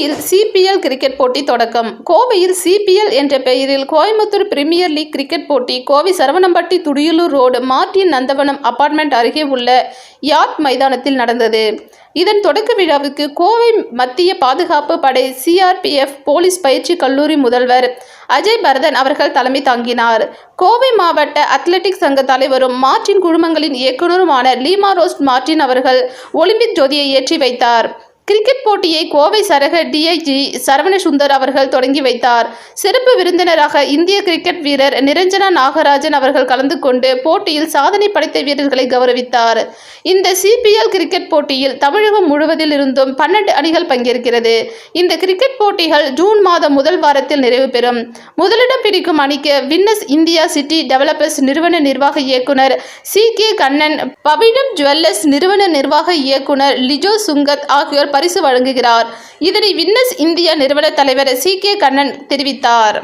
கோவையில் CPL cricket போட்டி தொடக்கம். கோவையில் சிபிஎல் என்ற பெயரில் கோயம்புத்தூர் பிரீமியர் லீக் கிரிக்கெட் போட்டி Kovai Saravanampatti Thudiyalur road Martin Nandavanam apartment அருகே உள்ள யாட் மைதானத்தில் நடந்தது. இதன் தொடக்க விழாவுக்கு கோவை மத்திய பாதுகாப்பு படை சிஆர்பிஎஃப் போலீஸ் பயிற்சி கல்லூரி முதல்வர் அஜய் பரதன் அவர்கள் தலைமை தாங்கினார். கோவை மாவட்ட அத்லெட்டிக் சங்க தலைவரும் மார்டின் குழுமங்களின் இயக்குநருமான லீமா ரோஸ்ட் மார்டின் அவர்கள் ஒலிம்பிக் ஜோதியை ஏற்றி வைத்தார். கிரிக்கெட் போட்டியை கோவை சரக டிஐஜி சரவண சுந்தர் அவர்கள் தொடங்கி வைத்தார். சிறப்பு விருந்தினராக இந்திய கிரிக்கெட் வீரர் நிரஞ்சனா நாகராஜன் அவர்கள் கலந்து கொண்டு போட்டியில் சாதனை படைத்த வீரர்களை கௌரவித்தார். இந்த சிபிஎல் கிரிக்கெட் போட்டியில் தமிழகம் முழுவதில் இருந்தும் பன்னெண்டு அணிகள் பங்கேற்கிறது. இந்த கிரிக்கெட் போட்டிகள் ஜூன் மாதம் முதல் வாரத்தில் நிறைவு பெறும். முதலிடம் பிடிக்கும் அணிக்கு வின்னஸ் இந்தியா சிட்டி டெவலப்பர்ஸ் நிறுவன நிர்வாக இயக்குனர் சி கே கண்ணன் பவிடம் ஜுவல்லர்ஸ் நிறுவன நிர்வாக இயக்குனர் லிஜோ சுங்கத் ஆகியோர் பரிசு வழங்குகிறார். இதனை வின்னஸ் இந்தியா நிறுவன தலைவர் சி கே கண்ணன் தெரிவித்தார்.